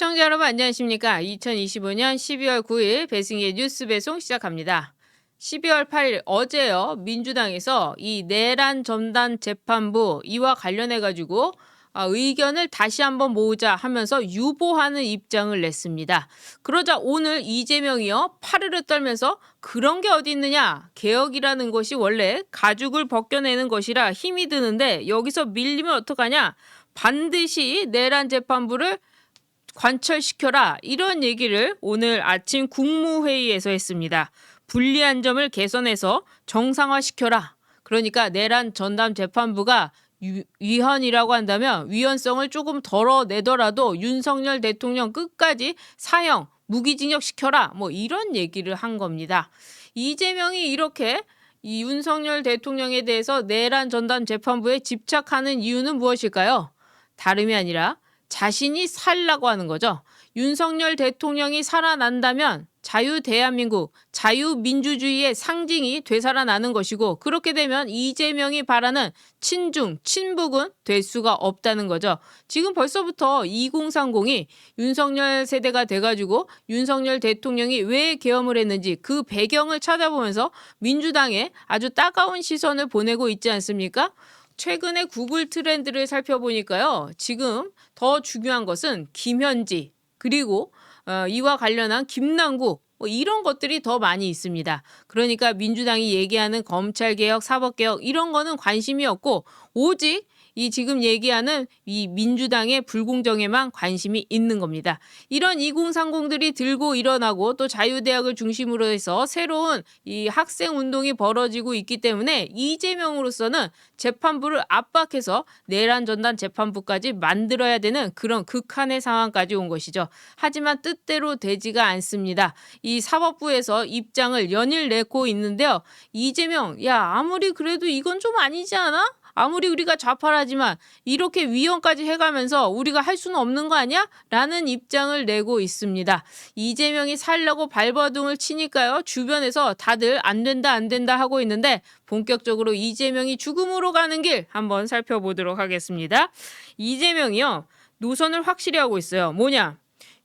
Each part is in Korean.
시청자 여러분 안녕하십니까? 2025년 12월 9일 배승희의 뉴스 배송 시작합니다. 12월 8일 어제요 민주당에서 이 내란 전단 재판부 이와 관련해 가지고 아, 의견을 다시 한번 모으자 하면서 유보하는 입장을 냈습니다. 그러자 오늘 이재명이요 파르르 떨면서 그런 게 어디 있느냐 개혁이라는 것이 원래 가죽을 벗겨내는 것이라 힘이 드는데 여기서 밀리면 어떡하냐 반드시 내란 재판부를 관철시켜라 이런 얘기를 오늘 아침 국무회의에서 했습니다. 불리한 점을 개선해서 정상화시켜라. 그러니까 내란 전담 재판부가 유- 위헌이라고 한다면 위헌성을 조금 덜어내더라도 윤석열 대통령 끝까지 사형 무기징역 시켜라 뭐 이런 얘기를 한 겁니다. 이재명이 이렇게 이 윤석열 대통령에 대해서 내란 전담 재판부에 집착하는 이유는 무엇일까요? 다름이 아니라 자신이 살라고 하는 거죠. 윤석열 대통령이 살아난다면 자유 대한민국, 자유 민주주의의 상징이 되살아나는 것이고 그렇게 되면 이재명이 바라는 친중, 친북은 될 수가 없다는 거죠. 지금 벌써부터 2030이 윤석열 세대가 돼가지고 윤석열 대통령이 왜 계엄을 했는지 그 배경을 찾아보면서 민주당에 아주 따가운 시선을 보내고 있지 않습니까? 최근에 구글 트렌드를 살펴보니까요. 지금 더 중요한 것은 김현지 그리고 어, 이와 관련한 김남국 뭐 이런 것들이 더 많이 있습니다. 그러니까 민주당이 얘기하는 검찰 개혁, 사법 개혁 이런 거는 관심이 없고 오직 이 지금 얘기하는 이 민주당의 불공정에만 관심이 있는 겁니다. 이런 2030들이 들고 일어나고 또 자유대학을 중심으로 해서 새로운 이 학생 운동이 벌어지고 있기 때문에 이재명으로서는 재판부를 압박해서 내란 전단 재판부까지 만들어야 되는 그런 극한의 상황까지 온 것이죠. 하지만 뜻대로 되지가 않습니다. 이 사법부에서 입장을 연일 내고 있는데요. 이재명, 야 아무리 그래도 이건 좀 아니지 않아? 아무리 우리가 좌파라지만 이렇게 위헌까지 해가면서 우리가 할 수는 없는 거 아니야? 라는 입장을 내고 있습니다. 이재명이 살려고 발버둥을 치니까요. 주변에서 다들 안 된다 안 된다 하고 있는데 본격적으로 이재명이 죽음으로 가는 길 한번 살펴보도록 하겠습니다. 이재명이요. 노선을 확실히 하고 있어요. 뭐냐?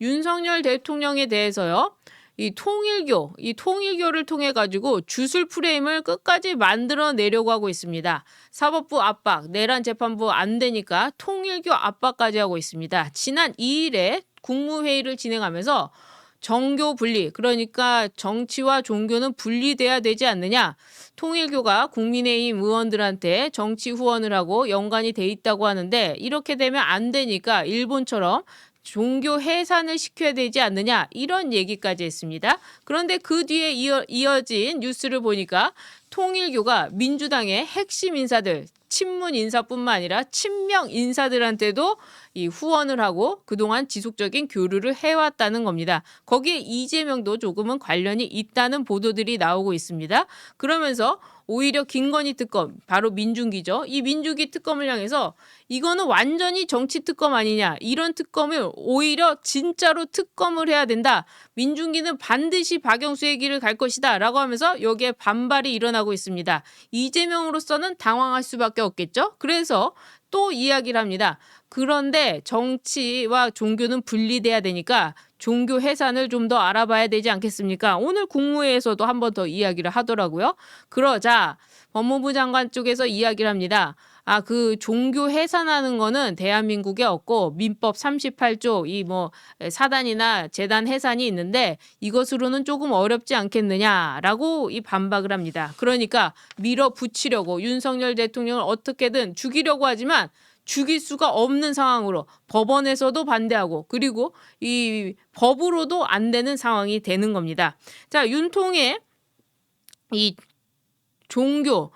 윤석열 대통령에 대해서요. 이 통일교, 이 통일교를 통해 가지고 주술 프레임을 끝까지 만들어 내려고 하고 있습니다. 사법부 압박, 내란 재판부 안 되니까 통일교 압박까지 하고 있습니다. 지난 2일에 국무회의를 진행하면서 정교 분리, 그러니까 정치와 종교는 분리돼야 되지 않느냐. 통일교가 국민의힘 의원들한테 정치 후원을 하고 연관이 돼 있다고 하는데 이렇게 되면 안 되니까 일본처럼 종교 해산을 시켜야 되지 않느냐 이런 얘기까지 했습니다. 그런데 그 뒤에 이어, 이어진 뉴스를 보니까 통일교가 민주당의 핵심 인사들 친문 인사뿐만 아니라 친명 인사들한테도 이 후원을 하고 그동안 지속적인 교류를 해왔다는 겁니다. 거기에 이재명도 조금은 관련이 있다는 보도들이 나오고 있습니다. 그러면서 오히려 김건희 특검, 바로 민중기죠. 이 민중기 특검을 향해서 이거는 완전히 정치 특검 아니냐. 이런 특검을 오히려 진짜로 특검을 해야 된다. 민중기는 반드시 박영수의 길을 갈 것이다. 라고 하면서 여기에 반발이 일어나고 있습니다. 이재명으로서는 당황할 수밖에 없겠죠. 그래서 또 이야기를 합니다. 그런데 정치와 종교는 분리돼야 되니까 종교 해산을 좀 더 알아봐야 되지 않겠습니까? 오늘 국무회에서도 한 번 더 이야기를 하더라고요. 그러자 법무부 장관 쪽에서 이야기를 합니다. 아, 그 종교 해산하는 거는 대한민국에 없고 민법 38조 이 뭐 사단이나 재단 해산이 있는데 이것으로는 조금 어렵지 않겠느냐라고 이 반박을 합니다. 그러니까 밀어붙이려고 윤석열 대통령을 어떻게든 죽이려고 하지만 죽일 수가 없는 상황으로 법원에서도 반대하고 그리고 이 법으로도 안 되는 상황이 되는 겁니다. 자, 윤통의 이 종교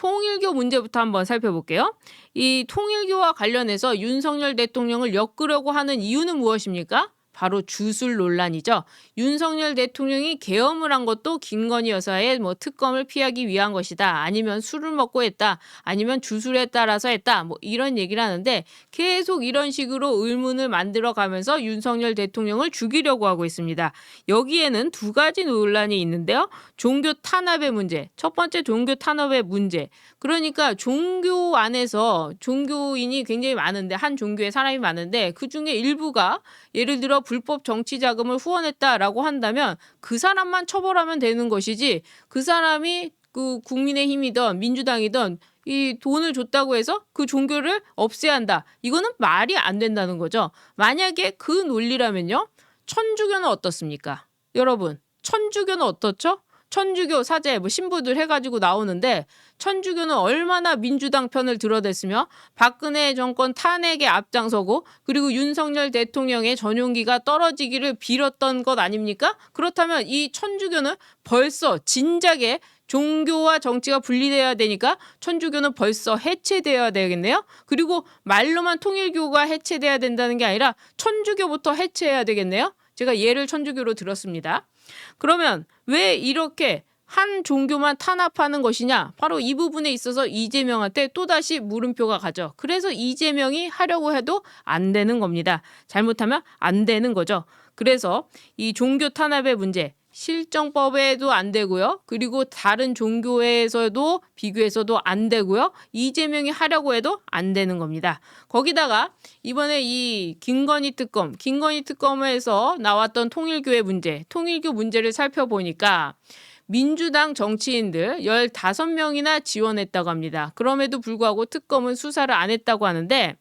통일교 문제부터 한번 살펴볼게요. 이 통일교와 관련해서 윤석열 대통령을 엮으려고 하는 이유는 무엇입니까? 바로 주술 논란이죠. 윤석열 대통령이 계엄을 한 것도 김건희 여사의 뭐 특검을 피하기 위한 것이다. 아니면 술을 먹고 했다. 아니면 주술에 따라서 했다. 뭐 이런 얘기를 하는데 계속 이런 식으로 의문을 만들어 가면서 윤석열 대통령을 죽이려고 하고 있습니다. 여기에는 두 가지 논란이 있는데요. 종교 탄압의 문제. 첫 번째 종교 탄압의 문제. 그러니까 종교 안에서 종교인이 굉장히 많은데 한 종교에 사람이 많은데 그 중에 일부가 예를 들어 불법 정치 자금을 후원했다라고 한다면 그 사람만 처벌하면 되는 것이지 그 사람이 그 국민의힘이든 민주당이든 이 돈을 줬다고 해서 그 종교를 없애야 한다. 이거는 말이 안 된다는 거죠. 만약에 그 논리라면요. 천주교는 어떻습니까? 여러분, 천주교는 어떻죠? 천주교 사제 뭐 신부들 해가지고 나오는데 천주교는 얼마나 민주당 편을 들어댔으며 박근혜 정권 탄핵에 앞장서고 그리고 윤석열 대통령의 전용기가 떨어지기를 빌었던 것 아닙니까? 그렇다면 이 천주교는 벌써 진작에 종교와 정치가 분리돼야 되니까 천주교는 벌써 해체되어야 되겠네요. 그리고 말로만 통일교가 해체돼야 된다는 게 아니라 천주교부터 해체해야 되겠네요. 제가 예를 천주교로 들었습니다. 그러면 왜 이렇게 한 종교만 탄압하는 것이냐? 바로 이 부분에 있어서 이재명한테 또다시 물음표가 가죠. 그래서 이재명이 하려고 해도 안 되는 겁니다. 잘못하면 안 되는 거죠. 그래서 이 종교 탄압의 문제, 실정법에도 안 되고요. 그리고 다른 종교에서도 비교해서도 안 되고요. 이재명이 하려고 해도 안 되는 겁니다. 거기다가 이번에 이 김건희 특검, 김건희 특검에서 나왔던 통일교의 문제, 통일교 문제를 살펴보니까 민주당 정치인들 15명이나 지원했다고 합니다. 그럼에도 불구하고 특검은 수사를 안 했다고 하는데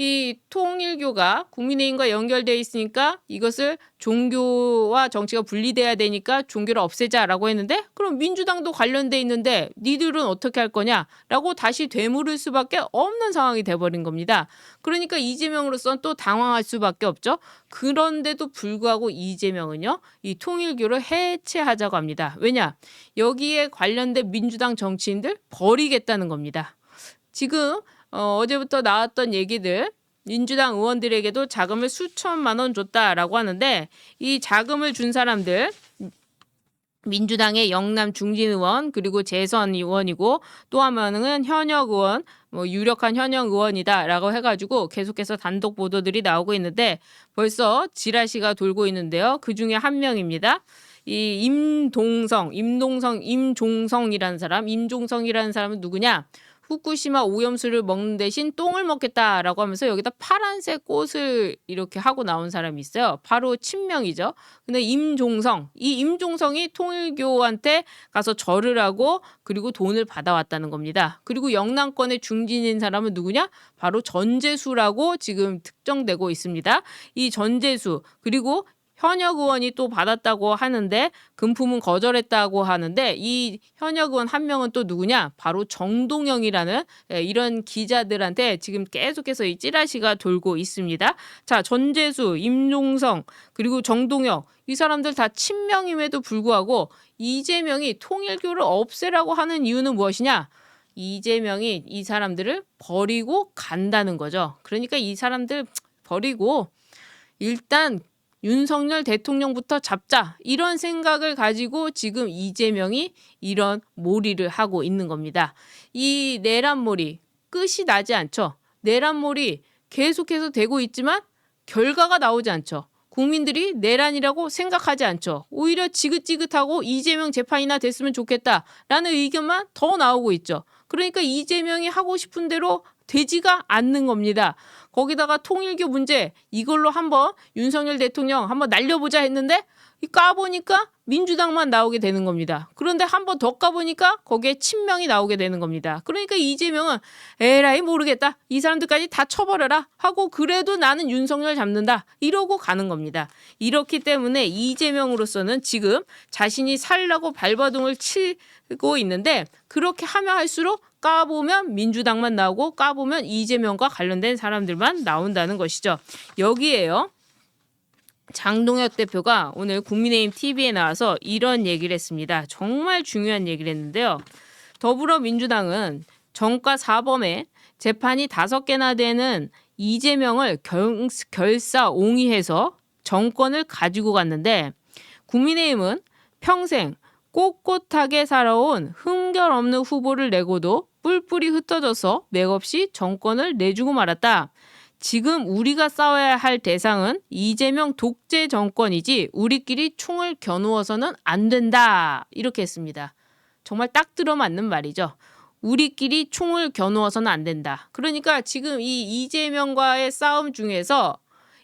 이 통일교가 국민의힘과 연결돼 있으니까 이것을 종교와 정치가 분리돼야 되니까 종교를 없애자라고 했는데 그럼 민주당도 관련돼 있는데 니들은 어떻게 할 거냐라고 다시 되물을 수밖에 없는 상황이 돼버린 겁니다. 그러니까 이재명으로서는 또 당황할 수밖에 없죠. 그런데도 불구하고 이재명은요 이 통일교를 해체하자고 합니다. 왜냐 여기에 관련된 민주당 정치인들 버리겠다는 겁니다. 지금 어, 어제부터 나왔던 얘기들 민주당 의원들에게도 자금을 수천만 원 줬다라고 하는데 이 자금을 준 사람들 민주당의 영남 중진 의원 그리고 재선 의원이고 또 한 명은 현역 의원 뭐 유력한 현역 의원이다라고 해가지고 계속해서 단독 보도들이 나오고 있는데 벌써 지라시가 돌고 있는데요. 그 중에 한 명입니다. 이 임동성, 임동성, 임종성이라는 사람, 임종성이라는 사람은 누구냐? 후쿠시마 오염수를 먹는 대신 똥을 먹겠다라고 하면서 여기다 파란색 꽃을 이렇게 하고 나온 사람이 있어요. 바로 친명이죠. 근데 임종성, 이 임종성이 통일교한테 가서 절을 하고 그리고 돈을 받아왔다는 겁니다. 그리고 영남권의 중진인 사람은 누구냐? 바로 전재수라고 지금 특정되고 있습니다. 이 전재수 그리고 현역 의원이 또 받았다고 하는데 금품은 거절했다고 하는데 이 현역 의원 한 명은 또 누구냐? 바로 정동영이라는 예, 이런 기자들한테 지금 계속해서 이 찌라시가 돌고 있습니다. 자, 전재수, 임종성, 그리고 정동영 이 사람들 다 친명임에도 불구하고 이재명이 통일교를 없애라고 하는 이유는 무엇이냐? 이재명이 이 사람들을 버리고 간다는 거죠. 그러니까 이 사람들 버리고 일단 윤석열 대통령부터 잡자 이런 생각을 가지고 지금 이재명이 이런 몰이를 하고 있는 겁니다. 이 내란몰이 끝이 나지 않죠. 내란몰이 계속해서 되고 있지만 결과가 나오지 않죠. 국민들이 내란이라고 생각하지 않죠. 오히려 지긋지긋하고 이재명 재판이나 됐으면 좋겠다라는 의견만 더 나오고 있죠. 그러니까 이재명이 하고 싶은 대로 되지가 않는 겁니다. 거기다가 통일교 문제 이걸로 한번 윤석열 대통령 한번 날려보자 했는데 이 까보니까 민주당만 나오게 되는 겁니다. 그런데 한 번 더 까보니까 거기에 친명이 나오게 되는 겁니다. 그러니까 이재명은 에라이 모르겠다. 이 사람들까지 다 쳐버려라 하고 그래도 나는 윤석열 잡는다. 이러고 가는 겁니다. 이렇기 때문에 이재명으로서는 지금 자신이 살라고 발버둥을 치고 있는데 그렇게 하면 할수록 까보면 민주당만 나오고 까보면 이재명과 관련된 사람들만 나온다는 것이죠. 여기에요. 장동혁 대표가 오늘 국민의힘 TV에 나와서 이런 얘기를 했습니다. 정말 중요한 얘기를 했는데요. 더불어민주당은 정가 사범에 재판이 다섯 개나 되는 이재명을 결, 결사 옹이해서 정권을 가지고 갔는데 국민의힘은 평생 꼿꼿하게 살아온 흠결 없는 후보를 내고도 뿔뿔이 흩어져서 맥없이 정권을 내주고 말았다. 지금 우리가 싸워야 할 대상은 이재명 독재 정권이지 우리끼리 총을 겨누어서는 안 된다. 이렇게 했습니다. 정말 딱 들어맞는 말이죠. 우리끼리 총을 겨누어서는 안 된다. 그러니까 지금 이 이재명과의 싸움 중에서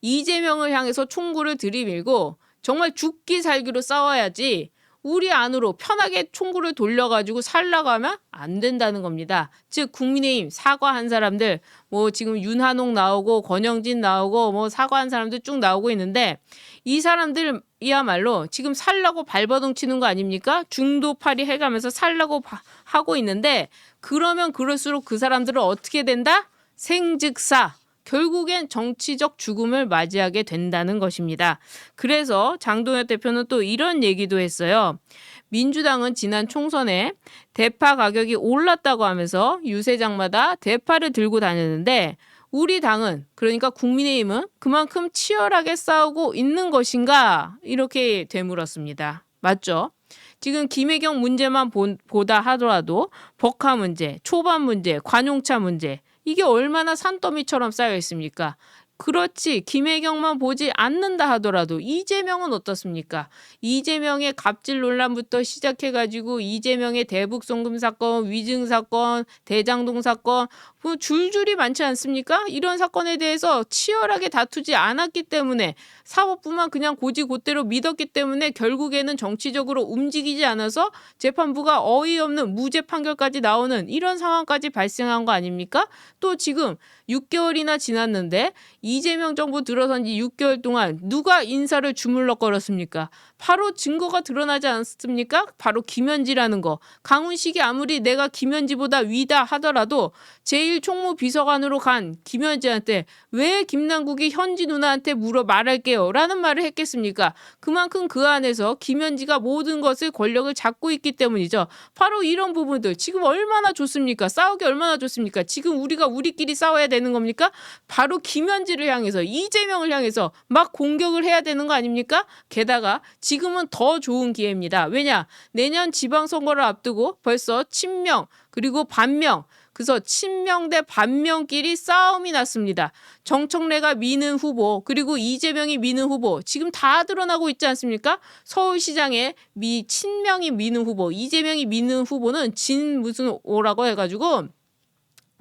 이재명을 향해서 총구를 들이밀고 정말 죽기 살기로 싸워야지 우리 안으로 편하게 총구를 돌려가지고 살라고 하면 안 된다는 겁니다. 즉 국민의힘 사과한 사람들 뭐 지금 윤한홍 나오고 권영진 나오고 뭐 사과한 사람들 쭉 나오고 있는데 이 사람들이야말로 지금 살라고 발버둥 치는 거 아닙니까? 중도파리 해가면서 살라고 바- 하고 있는데 그러면 그럴수록 그 사람들은 어떻게 된다? 생즉사 결국엔 정치적 죽음을 맞이하게 된다는 것입니다. 그래서 장동혁 대표는 또 이런 얘기도 했어요. 민주당은 지난 총선에 대파 가격이 올랐다고 하면서 유세장마다 대파를 들고 다녔는데 우리 당은 그러니까 국민의힘은 그만큼 치열하게 싸우고 있는 것인가 이렇게 되물었습니다. 맞죠? 지금 김혜경 문제만 보, 보다 하더라도 법카 문제, 초반 문제, 관용차 문제 이게 얼마나 산더미처럼 쌓여 있습니까? 그렇지 김혜경만 보지 않는다 하더라도 이재명은 어떻습니까? 이재명의 갑질 논란부터 시작해가지고 이재명의 대북 송금 사건, 위증 사건, 대장동 사건 뭐 줄줄이 많지 않습니까? 이런 사건에 대해서 치열하게 다투지 않았기 때문에 사법부만 그냥 고지고대로 믿었기 때문에 결국에는 정치적으로 움직이지 않아서 재판부가 어이없는 무죄 판결까지 나오는 이런 상황까지 발생한 거 아닙니까? 또 지금 6개월이나 지났는데 이재명 정부 들어선 지 6개월 동안 누가 인사를 주물럭거렸습니까? 바로 증거가 드러나지 않습니까? 바로 김현지라는 거. 강훈식이 아무리 내가 김현지보다 위다 하더라도 제1총무 비서관으로 간 김현지한테 왜 김남국이 현지 누나한테 물어 말할게요. 라는 말을 했겠습니까? 그만큼 그 안에서 김현지가 모든 것을 권력을 잡고 있기 때문이죠. 바로 이런 부분들 지금 얼마나 좋습니까? 싸우기 얼마나 좋습니까? 지금 우리가 우리끼리 싸워야 되는 겁니까? 바로 김현지를 향해서 이재명을 향해서 막 공격을 해야 되는 거 아닙니까? 게다가 지금은 더 좋은 기회입니다. 왜냐? 내년 지방선거를 앞두고 벌써 친명 그리고 반명 그래서 친명 대 반명끼리 싸움이 났습니다. 정청래가 미는 후보 그리고 이재명이 미는 후보 지금 다 드러나고 있지 않습니까? 서울시장에 미 친명이 미는 후보 이재명이 미는 후보는 진 무슨 오라고 해가지고 어,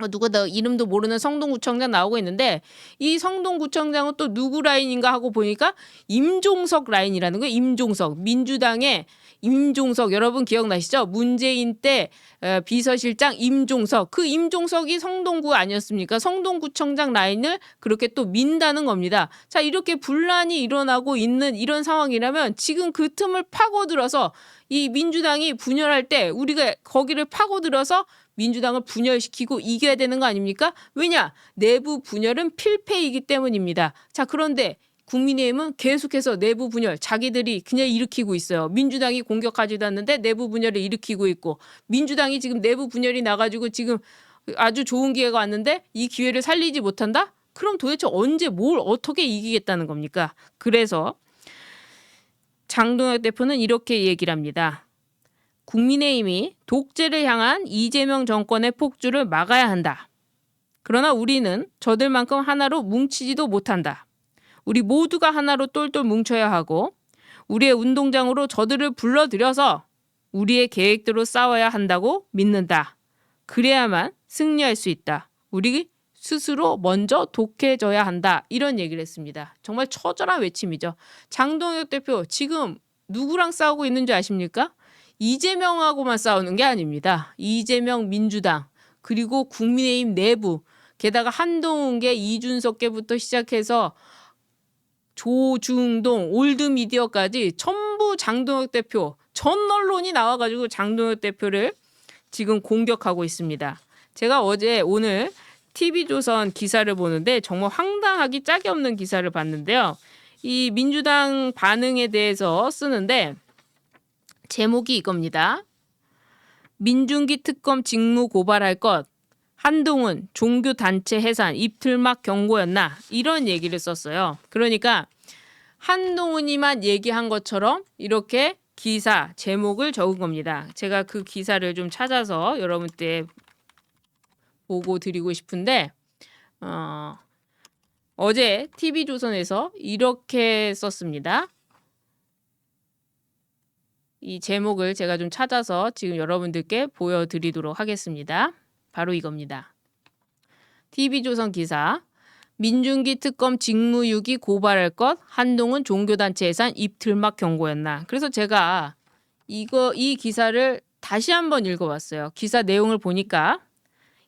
누가 더 이름도 모르는 성동구청장 나오고 있는데 이 성동구청장은 또 누구 라인인가 하고 보니까 임종석 라인이라는 거예요. 임종석 민주당의 임종석 여러분 기억나시죠? 문재인 때 어, 비서실장 임종석 그 임종석이 성동구 아니었습니까? 성동구청장 라인을 그렇게 또 민다는 겁니다. 자 이렇게 분란이 일어나고 있는 이런 상황이라면 지금 그 틈을 파고들어서 이 민주당이 분열할 때 우리가 거기를 파고들어서 민주당을 분열시키고 이겨야 되는 거 아닙니까? 왜냐? 내부 분열은 필패이기 때문입니다. 자, 그런데 국민의힘은 계속해서 내부 분열 자기들이 그냥 일으키고 있어요. 민주당이 공격하지도 않는데 내부 분열을 일으키고 있고 민주당이 지금 내부 분열이 나가지고 지금 아주 좋은 기회가 왔는데 이 기회를 살리지 못한다? 그럼 도대체 언제 뭘 어떻게 이기겠다는 겁니까? 그래서 장동혁 대표는 이렇게 얘기를 합니다. 국민의힘이 독재를 향한 이재명 정권의 폭주를 막아야 한다. 그러나 우리는 저들만큼 하나로 뭉치지도 못한다. 우리 모두가 하나로 똘똘 뭉쳐야 하고 우리의 운동장으로 저들을 불러들여서 우리의 계획대로 싸워야 한다고 믿는다. 그래야만 승리할 수 있다. 우리 스스로 먼저 독해져야 한다. 이런 얘기를 했습니다. 정말 처절한 외침이죠. 장동혁 대표 지금 누구랑 싸우고 있는지 아십니까? 이재명하고만 싸우는 게 아닙니다. 이재명 민주당 그리고 국민의힘 내부 게다가 한동훈계 이준석계부터 시작해서 조중동 올드미디어까지 전부 장동혁 대표 전 언론이 나와가지고 장동혁 대표를 지금 공격하고 있습니다. 제가 어제 오늘 TV조선 기사를 보는데 정말 황당하기 짝이 없는 기사를 봤는데요. 이 민주당 반응에 대해서 쓰는데 제목이 이겁니다. 민중기 특검 직무 고발할 것 한동훈 종교 단체 해산 입틀막 경고였나 이런 얘기를 썼어요. 그러니까 한동훈이만 얘기한 것처럼 이렇게 기사 제목을 적은 겁니다. 제가 그 기사를 좀 찾아서 여러분께 보고 드리고 싶은데 어, 어제 TV조선에서 이렇게 썼습니다. 이 제목을 제가 좀 찾아서 지금 여러분들께 보여드리도록 하겠습니다. 바로 이겁니다. TV조선 기사 민중기 특검 직무유기 고발할 것 한동훈 종교단체 예산 입틀막 경고였나. 그래서 제가 이거 이 기사를 다시 한번 읽어봤어요. 기사 내용을 보니까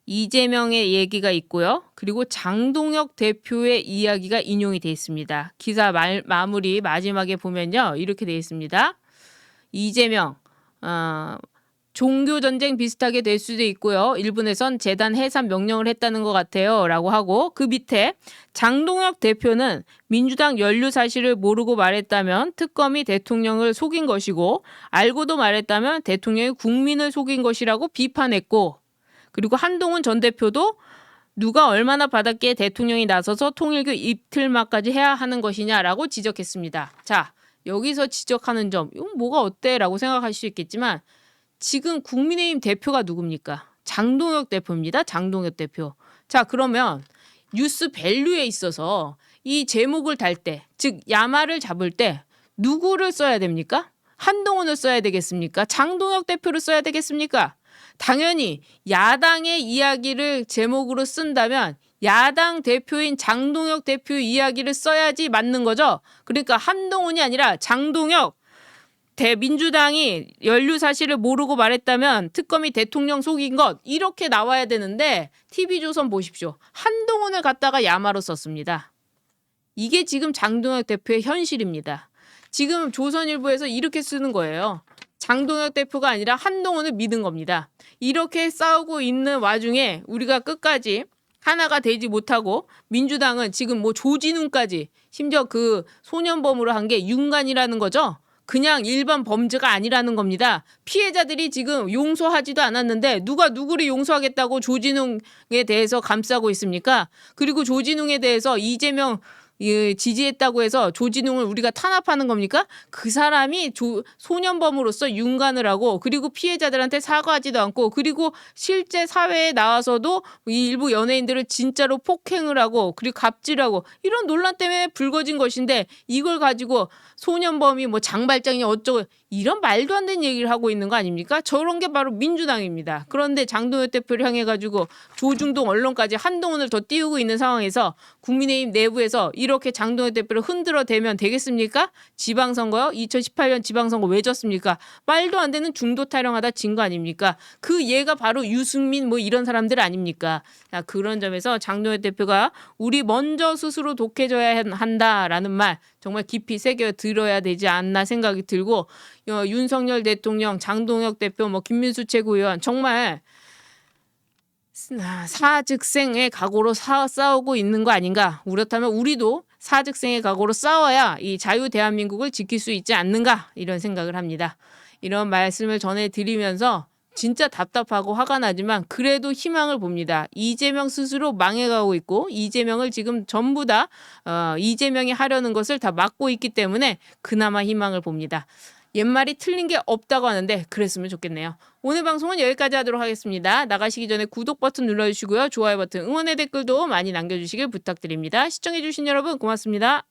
이재명의 얘기가 있고요. 그리고 장동혁 대표의 이야기가 인용이 돼 있습니다. 기사 말, 마무리 마지막에 보면요. 이렇게 돼 있습니다. 이재명 어, 종교 전쟁 비슷하게 될 수도 있고요. 일본에선 재단 해산 명령을 했다는 것 같아요.라고 하고 그 밑에 장동혁 대표는 민주당 연루 사실을 모르고 말했다면 특검이 대통령을 속인 것이고 알고도 말했다면 대통령이 국민을 속인 것이라고 비판했고 그리고 한동훈 전 대표도 누가 얼마나 받았기에 대통령이 나서서 통일교 입틀막까지 해야 하는 것이냐라고 지적했습니다. 자, 여기서 지적하는 점, 이건 뭐가 어때?라고 생각할 수 있겠지만 지금 국민의힘 대표가 누굽니까? 장동혁 대표입니다. 장동혁 대표. 자, 그러면 뉴스 밸류에 있어서 이 제목을 달 때, 즉 야마를 잡을 때 누구를 써야 됩니까? 한동훈을 써야 되겠습니까? 장동혁 대표를 써야 되겠습니까? 당연히 야당의 이야기를 제목으로 쓴다면 야당 대표인 장동혁 대표 이야기를 써야지 맞는 거죠. 그러니까 한동훈이 아니라 장동혁 대민주당이 연루 사실을 모르고 말했다면 특검이 대통령 속인 것 이렇게 나와야 되는데 TV조선 보십시오. 한동훈을 갖다가 야마로 썼습니다. 이게 지금 장동혁 대표의 현실입니다. 지금 조선일보에서 이렇게 쓰는 거예요. 장동혁 대표가 아니라 한동훈을 믿은 겁니다. 이렇게 싸우고 있는 와중에 우리가 끝까지 하나가 되지 못하고 민주당은 지금 뭐 조진웅까지 심지어 그 소년범으로 한 게 윤관이라는 거죠. 그냥 일반 범죄가 아니라는 겁니다. 피해자들이 지금 용서하지도 않았는데 누가 누구를 용서하겠다고 조진웅에 대해서 감싸고 있습니까? 그리고 조진웅에 대해서 이재명 이 지지했다고 해서 조진웅을 우리가 탄압하는 겁니까? 그 사람이 조, 소년범으로서 윤관을 하고 그리고 피해자들한테 사과하지도 않고 그리고 실제 사회에 나와서도 이 일부 연예인들을 진짜로 폭행을 하고 그리고 갑질하고 이런 논란 때문에 불거진 것인데 이걸 가지고 소년범이 뭐 장발장이 어쩌고 이런 말도 안 되는 얘기를 하고 있는 거 아닙니까? 저런 게 바로 민주당입니다. 그런데 장동혁 대표를 향해 가지고 조중동 언론까지 한동훈을 더 띄우고 있는 상황에서 국민의힘 내부에서 이렇게 장동혁 대표를 흔들어 대면 되겠습니까? 지방선거요? 2018년 지방선거 왜 졌습니까? 말도 안 되는 중도 타령하다 진 거 아닙니까? 그 얘가 바로 유승민 뭐 이런 사람들 아닙니까? 자, 그런 점에서 장동혁 대표가 우리 먼저 스스로 독해져야 한다라는 말 정말 깊이 새겨 들어야 되지 않나 생각이 들고 어, 윤석열 대통령, 장동혁 대표, 뭐 김민수 최고위원 정말 사즉생의 각오로 사, 싸우고 있는 거 아닌가? 그렇다면 우리도 사즉생의 각오로 싸워야 이 자유 대한민국을 지킬 수 있지 않는가? 이런 생각을 합니다. 이런 말씀을 전해드리면서 진짜 답답하고 화가 나지만 그래도 희망을 봅니다. 이재명 스스로 망해가고 있고 이재명을 지금 전부 다 어, 이재명이 하려는 것을 다 막고 있기 때문에 그나마 희망을 봅니다. 옛말이 틀린 게 없다고 하는데 그랬으면 좋겠네요. 오늘 방송은 여기까지 하도록 하겠습니다. 나가시기 전에 구독 버튼 눌러주시고요. 좋아요 버튼, 응원의 댓글도 많이 남겨주시길 부탁드립니다. 시청해주신 여러분 고맙습니다.